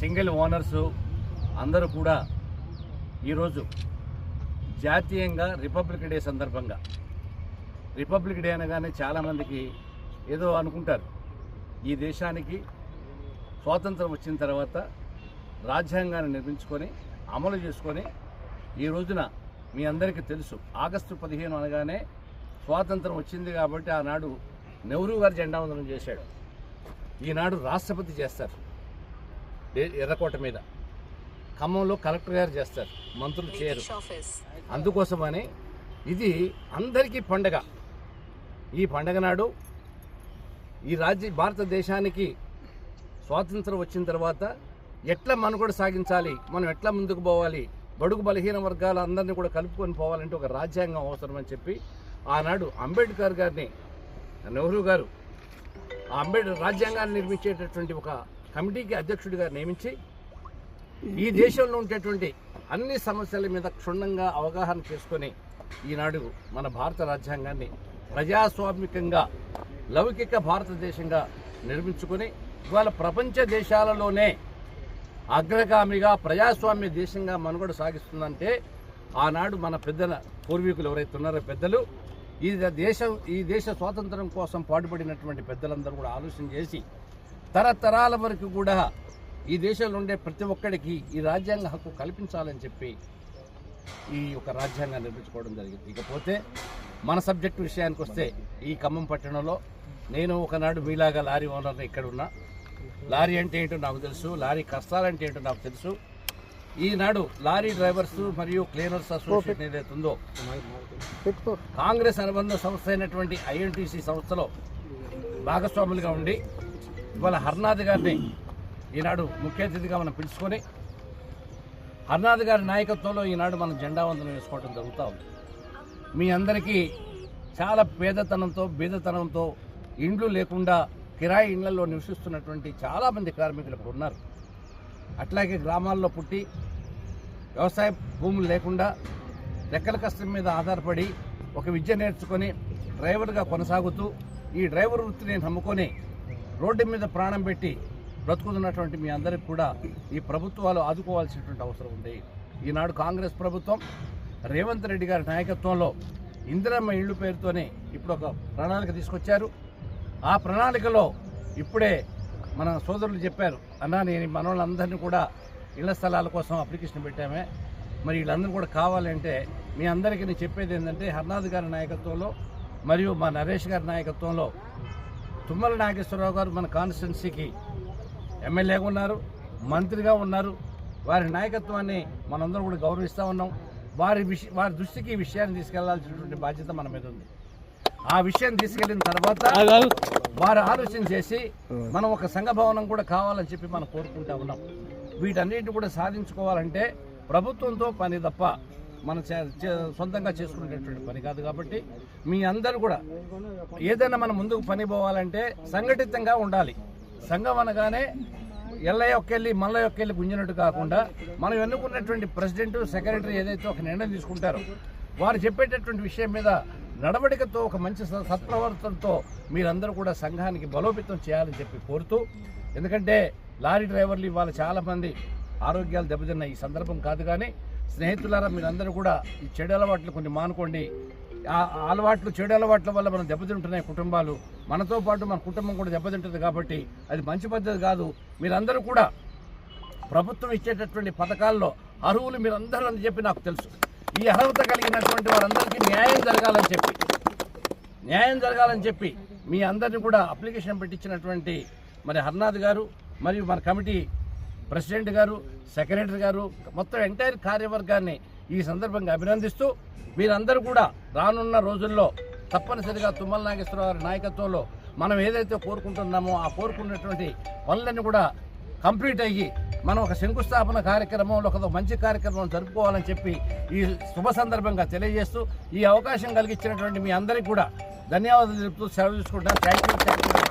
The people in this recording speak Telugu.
సింగిల్ ఓనర్సు అందరూ కూడా ఈరోజు జాతీయంగా రిపబ్లిక్ డే సందర్భంగా. రిపబ్లిక్ డే అనగానే చాలామందికి ఏదో అనుకుంటారు. ఈ దేశానికి స్వాతంత్రం వచ్చిన తర్వాత రాజ్యాంగాన్ని నిర్మించుకొని అమలు చేసుకొని ఈ రోజున మీ అందరికీ తెలుసు. ఆగస్టు పదిహేను అనగానే స్వాతంత్రం వచ్చింది కాబట్టి ఆనాడు నెహ్రూ గారు జెండా వందనం చేశాడు. ఈనాడు రాష్ట్రపతి చేస్తారు. ఎర్రకోట మీద. ఖమ్మంలో కలెక్టర్ గారు చేస్తారు. మంత్రులు చేయరు. అందుకోసమని ఇది అందరికీ పండగ. ఈ పండగ నాడు ఈ రాజ్య భారతదేశానికి స్వాతంత్రం వచ్చిన తర్వాత ఎట్లా మనుగడ సాగించాలి మనం ఎట్లా ముందుకు పోవాలి బడుగు బలహీన వర్గాల అందరినీ కూడా కలుపుకొని పోవాలంటే ఒక రాజ్యాంగం అవసరం అని చెప్పి ఆనాడు అంబేద్కర్ గారిని నెహ్రూ గారు ఆ అంబేద్కర్ రాజ్యాంగాన్ని నిర్మించేటటువంటి ఒక కమిటీకి అధ్యక్షుడిగా నియమించి ఈ దేశంలో ఉండేటువంటి అన్ని సమస్యల మీద క్షుణ్ణంగా అవగాహన చేసుకొని ఈనాడు మన భారత రాజ్యాంగాన్ని ప్రజాస్వామికంగా లౌకిక భారతదేశంగా నిర్మించుకొని ఇవాళ ప్రపంచ దేశాలలోనే అగ్రగామిగా ప్రజాస్వామ్య దేశంగా మనుగడ సాగిస్తుందంటే ఆనాడు మన పెద్దల పూర్వీకులు ఎవరైతే ఉన్నారో పెద్దలు ఈ దేశం ఈ దేశ స్వాతంత్రం కోసం పాటుపడినటువంటి పెద్దలందరూ కూడా ఆలోచన చేసి తరతరాల వరకు కూడా ఈ దేశంలో ఉండే ప్రతి ఒక్కడికి ఈ రాజ్యాంగ హక్కు కల్పించాలని చెప్పి ఈ యొక్క రాజ్యాంగాన్ని నిర్మించుకోవడం జరిగింది. ఇకపోతే మన సబ్జెక్టు విషయానికి వస్తే ఈ ఖమ్మం పట్టణంలో నేను ఒకనాడు మీలాగా లారీ ఓనర్ని ఇక్కడ ఉన్నా. లారీ అంటే ఏంటో నాకు తెలుసు లారీ కష్టాలంటే ఏంటో నాకు తెలుసు. ఈనాడు లారీ డ్రైవర్స్ మరియు క్లీనర్స్ అసోసియేషన్ ఏదైతే ఉందో కాంగ్రెస్ అనుబంధ సంస్థ అయినటువంటి ఐఎన్టీసీ సంస్థలో భాగస్వాములుగా ఉండి ఇవాళ హర్నాథ్ గారిని ఈనాడు ముఖ్య అతిథిగా మనం పిలుచుకొని హర్నాథ్ గారి నాయకత్వంలో ఈనాడు మనం జెండా వందనం వేసుకోవడం జరుగుతూ ఉంది. మీ అందరికీ చాలా పేదతనంతో బీదతనంతో ఇండ్లు లేకుండా కిరాయి ఇండ్లలో నివసిస్తున్నటువంటి చాలామంది కార్మికులు ఇప్పుడు ఉన్నారు. అట్లాగే గ్రామాల్లో పుట్టి వ్యవసాయ భూములు లేకుండా రెక్కల కష్టం మీద ఆధారపడి ఒక విద్య నేర్చుకొని డ్రైవర్గా కొనసాగుతూ ఈ డ్రైవర్ వృత్తిని నమ్ముకొని రోడ్డు మీద ప్రాణం పెట్టి బ్రతుకుతున్నటువంటి మీ అందరికి కూడా ఈ ప్రభుత్వాలు ఆదుకోవాల్సినటువంటి అవసరం ఉంది. ఈనాడు కాంగ్రెస్ ప్రభుత్వం రేవంత్ రెడ్డి గారి నాయకత్వంలో ఇందిరమ్మ ఇళ్ళు పేరుతోనే ఇప్పుడు ఒక ప్రణాళిక తీసుకొచ్చారు. ఆ ప్రణాళికలో ఇప్పుడే మన సోదరులు చెప్పారు అన్నా నేను మన వాళ్ళందరినీ కూడా ఇళ్ళ స్థలాల కోసం అప్లికేషన్ పెట్టామే. మరి వీళ్ళందరూ కూడా కావాలంటే మీ అందరికీ నేను చెప్పేది ఏంటంటే హర్నాథ్ గారి నాయకత్వంలో మరియు మా నరేష్ గారి నాయకత్వంలో తుమ్మల నాగేశ్వరరావు గారు మన కాన్స్టిట్యున్సీకి ఎమ్మెల్యేగా ఉన్నారు మంత్రిగా ఉన్నారు. వారి నాయకత్వాన్ని మనందరం కూడా గౌరవిస్తూ ఉన్నాం. వారి విష వారి దృష్టికి ఈ విషయాన్ని తీసుకెళ్ళాల్సినటువంటి బాధ్యత మన మీద ఉంది. ఆ విషయం తీసుకెళ్ళిన తర్వాత వారు ఆలోచన చేసి మనం ఒక సంఘ భవనం కూడా కావాలని చెప్పి మనం కోరుకుంటా ఉన్నాం. వీటన్నిటిని కూడా సాధించుకోవాలంటే ప్రభుత్వంతో పని తప్ప మనం చే- సొంతంగా చేసుకునేటటువంటి పని కాదు కాబట్టి మీ అందరూ కూడా ఏదైనా మనం ముందుకు పని పోవాలంటే సంఘటితంగా ఉండాలి. సంఘం అనగానే ఎల్ల ఒక్కెళ్ళి మల్ల ఒక్కెళ్ళి గుంజినట్టు కాకుండా మనం ఎన్నుకున్నటువంటి ప్రెసిడెంట్ సెక్రటరీ ఏదైతే ఒక నిర్ణయం తీసుకుంటారో వారు చెప్పేటటువంటి విషయం మీద నడవడికతో ఒక మంచి సత్ప్రవర్తనతో మీరందరూ కూడా సంఘానికి బలోపేతం చేయాలని చెప్పి కోరుతూ ఎందుకంటే లారీ డ్రైవర్లు ఇవాళ చాలామంది ఆరోగ్యాలు దెబ్బతిన్న ఈ సందర్భం కాదు కానీ స్నేహితులారా మీరందరూ కూడా ఈ చెడు అలవాట్లు కొన్ని మానుకోండి. ఆ అలవాట్లు చెడు అలవాట్ల వల్ల మనం దెబ్బతింటున్నాయి కుటుంబాలు. మనతో పాటు మన కుటుంబం కూడా దెబ్బతింటుంది కాబట్టి అది మంచి పద్ధతి కాదు. మీరందరూ కూడా ప్రభుత్వం ఇచ్చేటటువంటి పథకాల్లో అర్హులు మీరందరూ అని చెప్పి నాకు తెలుసు. ఈ అర్హత కలిగినటువంటి వారందరికీ న్యాయం జరగాలని చెప్పి న్యాయం జరగాలని చెప్పి మీ అందరిని కూడా అప్లికేషన్ పెట్టించినటువంటి మరి హర్నాథ్ గారు మరియు మన కమిటీ ప్రెసిడెంట్ గారు సెక్రటరీ గారు మొత్తం ఎంటైర్ కార్యవర్గాన్ని ఈ సందర్భంగా అభినందిస్తూ మీరందరూ కూడా రానున్న రోజుల్లో తప్పనిసరిగా తుమ్మల నాగేశ్వరరావు గారి నాయకత్వంలో మనం ఏదైతే కోరుకుంటున్నామో ఆ కోరుకున్నటువంటి పనులన్నీ కూడా కంప్లీట్ అయ్యి మనం ఒక శంకుస్థాపన కార్యక్రమంలో ఒక మంచి కార్యక్రమం జరుపుకోవాలని చెప్పి ఈ శుభ సందర్భంగా తెలియజేస్తూ ఈ అవకాశం కలిగించినటువంటి మీ అందరికీ కూడా ధన్యవాదాలు తెలుపుతూ సెలవు తీసుకుంటాను థ్యాంక్ యూ థ్యాంక్ యూ